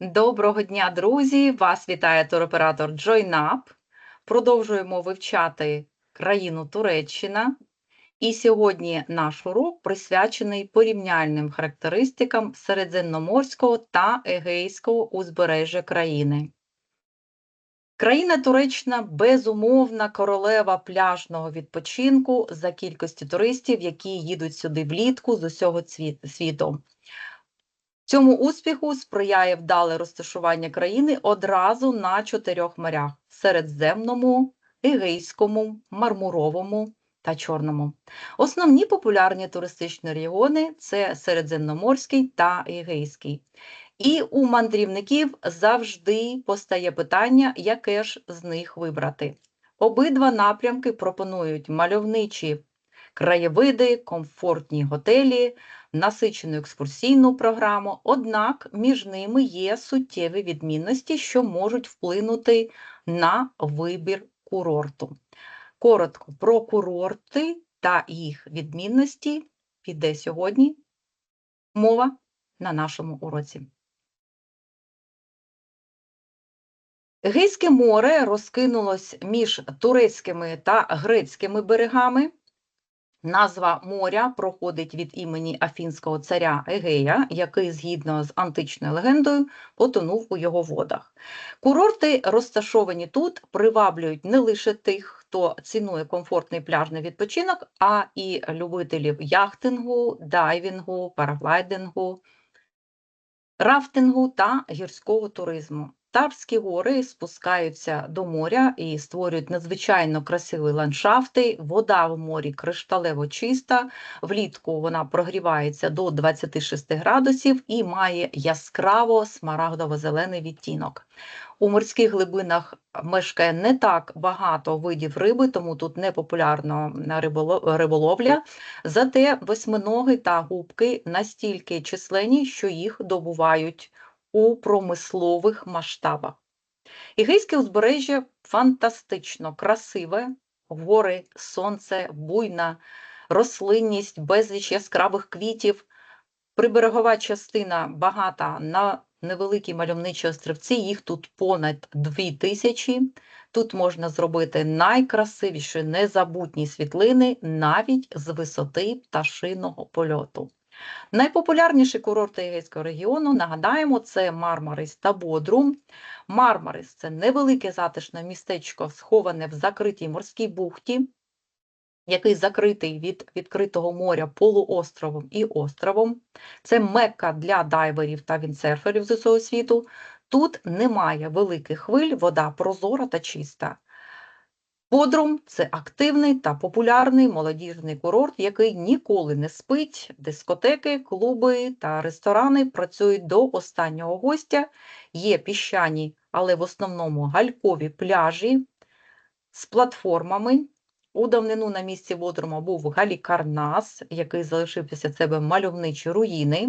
Доброго дня, друзі! Вас вітає туроператор JoinUp. Продовжуємо вивчати країну Туреччина. І сьогодні наш урок присвячений порівняльним характеристикам середземноморського та егейського узбережжя країни. Країна Туреччина безумовна королева пляжного відпочинку за кількістю туристів, які їдуть сюди влітку з усього світу. Цьому успіху сприяє вдале розташування країни одразу на чотирьох морях: Середземному, Егейському, Мармуровому та Чорному. Основні популярні туристичні регіони це Середземноморський та Егейський. І у мандрівників завжди постає питання, яке ж з них вибрати. Обидва напрямки пропонують мальовничі краєвиди, комфортні готелі, насичену екскурсійну програму, однак між ними є суттєві відмінності, що можуть вплинути на вибір курорту. Коротко про курорти та їх відмінності піде сьогодні мова на нашому уроці. Егейське море розкинулось між турецькими та грецькими берегами. Назва моря проходить від імені афінського царя Егея, який, згідно з античною легендою, потонув у його водах. Курорти, розташовані тут, приваблюють не лише тих, хто цінує комфортний пляжний відпочинок, а і любителів яхтингу, дайвінгу, параглайдингу, рафтингу та гірського туризму. Тарські гори спускаються до моря і створюють надзвичайно красиві ландшафти. Вода в морі кришталево чиста, влітку вона прогрівається до 26 градусів і має яскраво смарагдово-зелений відтінок. У морських глибинах мешкає не так багато видів риби, тому тут не популярна риболовля. Зате восьминоги та губки настільки численні, що їх добувають у промислових масштабах. Егейське узбережжя фантастично красиве, гори, сонце, буйна рослинність, безліч яскравих квітів. Приберегова частина багата на невеликі мальовничі острівці, їх тут понад дві тисячі. Тут можна зробити найкрасивіші незабутні світлини навіть з висоти пташиного польоту. Найпопулярніші курорти Егейського регіону, нагадаємо, це Мармарис та Бодрум. Мармарис це невелике затишне містечко, сховане в закритій морській бухті, який закритий від відкритого моря полуостровом і островом. Це мекка для дайверів та віндсерферів з усього світу. Тут немає великих хвиль, вода прозора та чиста. Бодрум це активний та популярний молодіжний курорт, який ніколи не спить. Дискотеки, клуби та ресторани працюють до останнього гостя. Є піщані, але в основному галькові пляжі з платформами. У давнину на місці Бодрума був Галікарнас, який залишив після себе мальовничі руїни.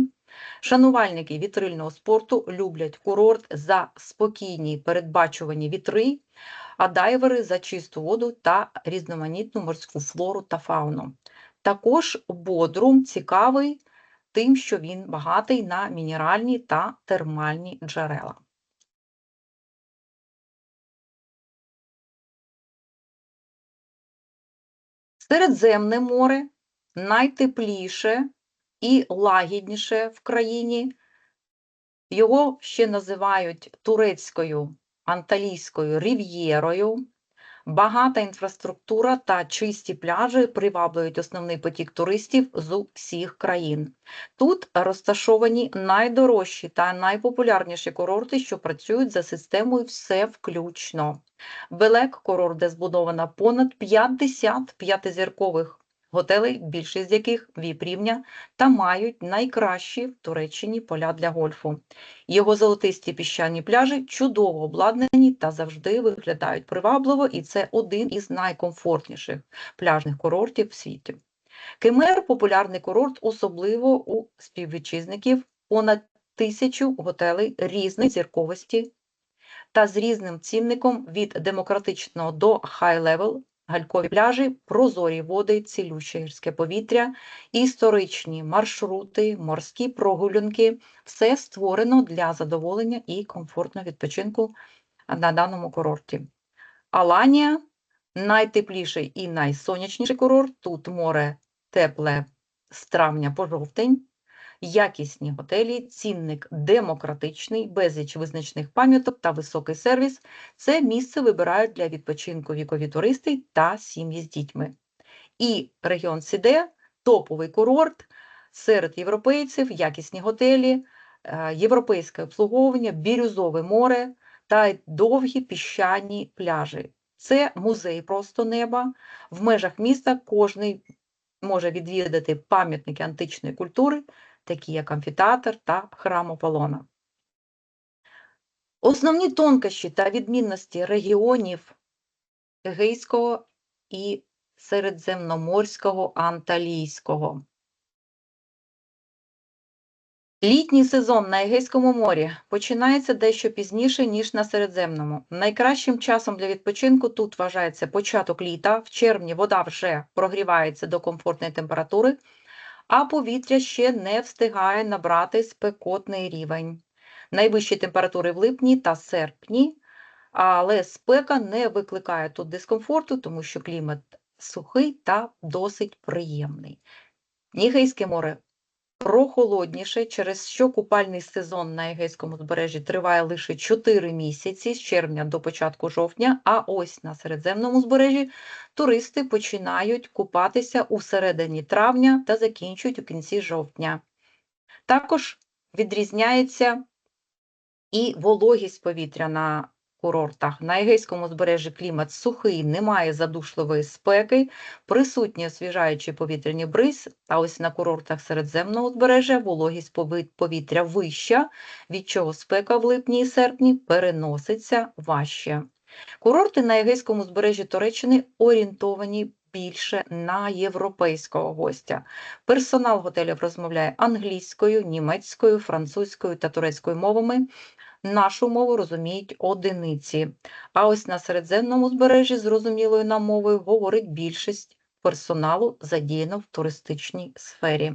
Шанувальники вітрильного спорту люблять курорт за спокійні передбачувані вітри, а дайвери за чисту воду та різноманітну морську флору та фауну. Також Бодрум цікавий тим, що він багатий на мінеральні та термальні джерела. Середземне море найтепліше і лагідніше в країні. Його ще називають турецькою анталійською рів'єрою. Багата інфраструктура та чисті пляжі приваблюють основний потік туристів з усіх країн. Тут розташовані найдорожчі та найпопулярніші курорти, що працюють за системою все включно. Белек курорт, де збудовано понад 50 п'ятизіркових готелей, більшість з яких віп-рівня, та мають найкращі в Туреччині поля для гольфу. Його золотисті піщані пляжі чудово обладнані та завжди виглядають привабливо, і це один із найкомфортніших пляжних курортів в світі. Кемер – популярний курорт, особливо у співвітчизників, понад тисячу готелей різної зірковості та з різним цінником від демократичного до high-level галькові пляжі, прозорі води, цілюще гірське повітря, історичні маршрути, морські прогулянки все створено для задоволення і комфортного відпочинку на даному курорті. Аланія найтепліший і найсонячніший курорт. Тут море тепле з травня по жовтень, якісні готелі, цінник демократичний, безліч визначних пам'яток та високий сервіс. Це місце вибирають для відпочинку вікові туристи та сім'ї з дітьми. І регіон Сіде топовий курорт серед європейців, якісні готелі, е, європейське обслуговування, бірюзове море та довгі піщані пляжі. Це музей просто неба. В межах міста кожний може відвідати пам'ятники античної культури, такі як амфітеатр та храм Аполлона. Основні тонкощі та відмінності регіонів Егейського і Середземноморського Анталійського. Літній сезон на Егейському морі починається дещо пізніше, ніж на Середземному. Найкращим часом для відпочинку тут вважається початок літа. В червні вода вже прогрівається до комфортної температури, а повітря ще не встигає набрати спекотний рівень. Найвищі температури в липні та серпні, але спека не викликає тут дискомфорту, тому що клімат сухий та досить приємний. Нігейське море прохолодніше, через що купальний сезон на Егейському збережжі триває лише 4 місяці з червня до початку жовтня, а ось на Середземному збережжі туристи починають купатися у середині травня та закінчують у кінці жовтня. Також відрізняється і вологість повітря на курортах. На Егейському збережжі клімат сухий, немає задушливої спеки, присутні освіжаючі повітряні бриз, а ось на курортах Середземного узбережжя вологість повітря вища, від чого спека в липні і серпні переноситься важче. Курорти на Егейському збережжі Туреччини орієнтовані більше на європейського гостя. Персонал готелів розмовляє англійською, німецькою, французькою та турецькою мовами нашу мову розуміють одиниці. А ось на Середземному узбережжі зрозумілою нам мовою говорить більшість персоналу, задіяно в туристичній сфері.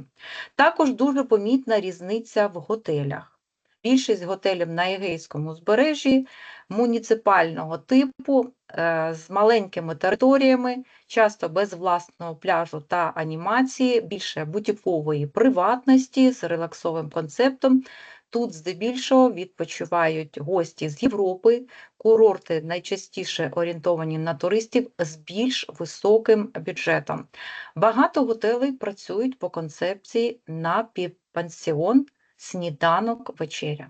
Також дуже помітна різниця в готелях. Більшість готелів на Егейському узбережжі муніципального типу е, з маленькими територіями, часто без власного пляжу та анімації, більше бутікової приватності з релаксовим концептом. Тут здебільшого відпочивають гості з Європи, курорти найчастіше орієнтовані на туристів з більш високим бюджетом. Багато готелей працюють по концепції на півпансіон, сніданок, вечеря.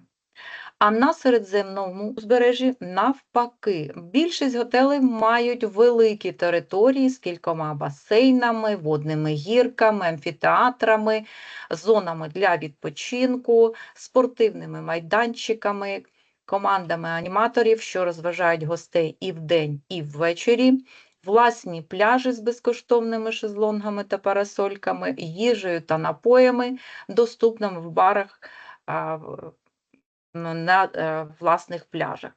А на Середземному узбережжі навпаки, більшість готелей мають великі території з кількома басейнами, водними гірками, амфітеатрами, зонами для відпочинку, спортивними майданчиками, командами аніматорів, що розважають гостей і вдень, і ввечері. Власні пляжі з безкоштовними шезлонгами та парасольками, їжею та напоями, доступними в барах на е, власних пляжах.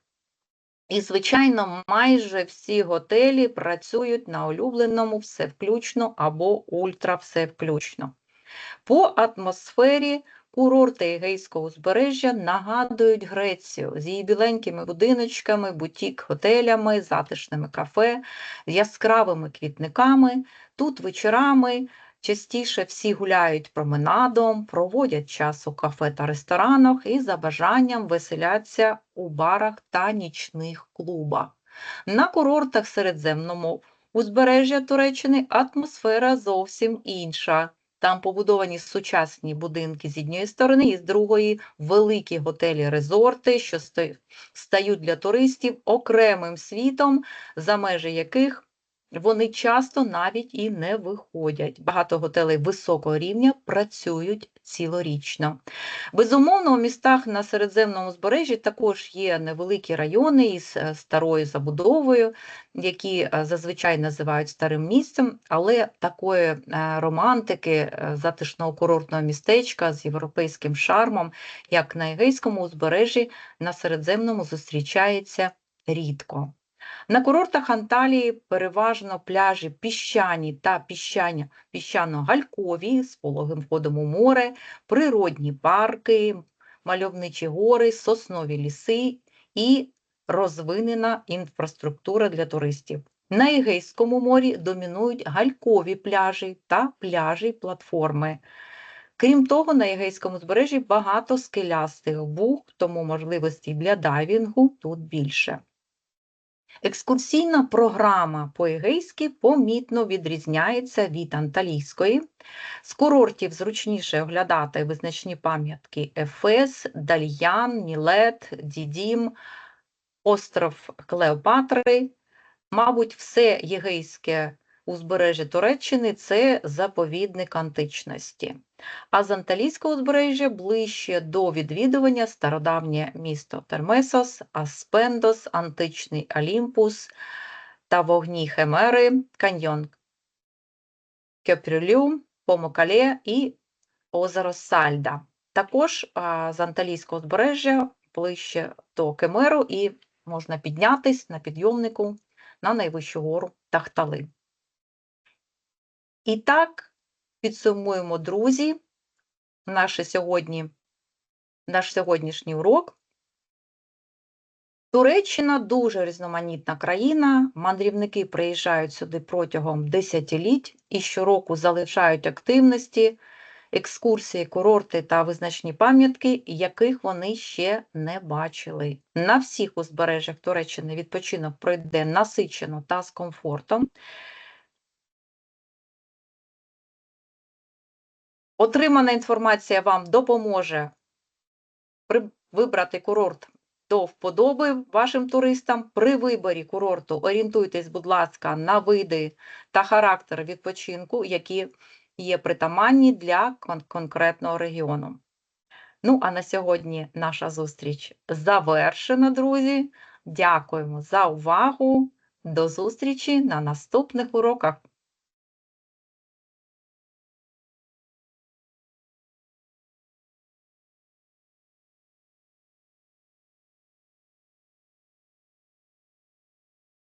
І, звичайно, майже всі готелі працюють на улюбленому все включно або ультра все включно. По атмосфері курорти Егейського узбережжя нагадують Грецію з її біленькими будиночками, бутік-готелями, затишними кафе, яскравими квітниками. Тут вечорами Частіше всі гуляють променадом, проводять час у кафе та ресторанах і за бажанням веселяться у барах та нічних клубах. На курортах Середземному узбережжя Туреччини атмосфера зовсім інша. Там побудовані сучасні будинки з однієї сторони, і з другої великі готелі-резорти, що стають для туристів окремим світом, за межі яких вони часто навіть і не виходять. Багато готелей високого рівня працюють цілорічно. Безумовно, у містах на Середземному збережжі також є невеликі райони із е, старою забудовою, які е, зазвичай називають старим місцем, але такої е, романтики затишного курортного містечка з європейським шармом, як на Егейському узбережжі, на Середземному зустрічається рідко. На курортах Анталії переважно пляжі піщані та піщано-галькові з пологим входом у море, природні парки, мальовничі гори, соснові ліси і розвинена інфраструктура для туристів. На Егейському морі домінують галькові пляжі та пляжі платформи. Крім того, на Егейському узбережжі багато скелястих бухт, тому можливостей для дайвінгу тут більше. Екскурсійна програма по-егейськи помітно відрізняється від анталійської. З курортів зручніше оглядати визначні пам'ятки Ефес, Дальян, Мілет, Дідім, остров Клеопатри. Мабуть, все єгейське узбережжя Туреччини це заповідник античності. А з анталійського узбережжя ближче до відвідування стародавнє місто Термесос, Аспендос, античний Олімпус та вогні Хемери, каньйон Кьопрюлю, Помокале і озеро Сальда. Також з анталійського узбережжя ближче до Кемеру і можна піднятись на підйомнику на найвищу гору Тахтали. І так, підсумуємо, друзі, наше сьогодні, наш сьогоднішній урок. Туреччина дуже різноманітна країна. Мандрівники приїжджають сюди протягом десятиліть і щороку залишають активності, екскурсії, курорти та визначні пам'ятки, яких вони ще не бачили. На всіх узбережжях Туреччини відпочинок пройде насичено та з комфортом. Отримана інформація вам допоможе вибрати курорт до вподоби вашим туристам. При виборі курорту орієнтуйтесь, будь ласка, на види та характер відпочинку, які є притаманні для кон- конкретного регіону. Ну, а на сьогодні наша зустріч завершена, друзі. Дякуємо за увагу. До зустрічі на наступних уроках.